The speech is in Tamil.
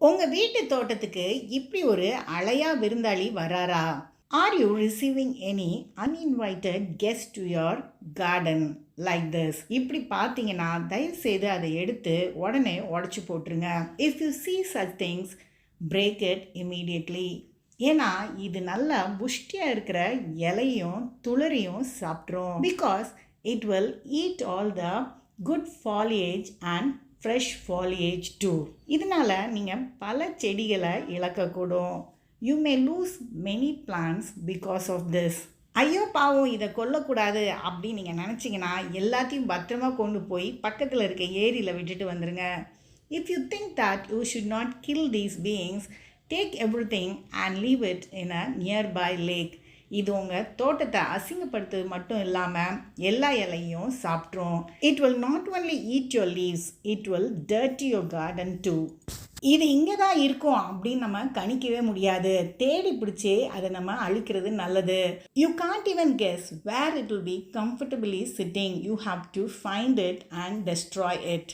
உங்கள் வீட்டு தோட்டத்துக்கு இப்படி ஒரு அலையா விருந்தாளி வராரா? Are you receiving any uninvited guest to your garden like this இப்படி பார்த்தீங்கன்னா தயவு செய்து அதை எடுத்து உடனே உடச்சி போட்டுருங்க. If you see such things break it immediately ஏன்னா இது நல்லா புஷ்டியாக இருக்கிற இலையும் துளரியும் சாப்பிட்ரும் because it will eat all the good foliage and fresh foliage too இதனால் நீங்கள் பல செடிகளை இழக்கக்கூடும். You may lose many plants because of this ஐயோ பாவம் இதை கொல்லக்கூடாது அப்படின்னு நீங்கள் நினச்சிங்கன்னா எல்லாத்தையும் பத்திரமா கொண்டு போய் பக்கத்தில் இருக்க ஏரியில் விட்டுட்டு வந்துடுங்க if you think that you should not kill these beings take everything and leave it in a nearby lake இது உங்கள் தோட்டத்தை அசிங்கப்படுத்துறது மட்டும் இல்லாமல் எல்லா இலையும் சாப்பிட்ரும். It will not only eat your leaves it will dirty your garden too இது இங்கே தான் இருக்கும் அப்படின்னு நம்ம கணிக்கவே முடியாது. தேடி பிடிச்சி அதை நம்ம அழிக்கிறது நல்லது. You can't even guess where it will be comfortably sitting you have to find it and destroy it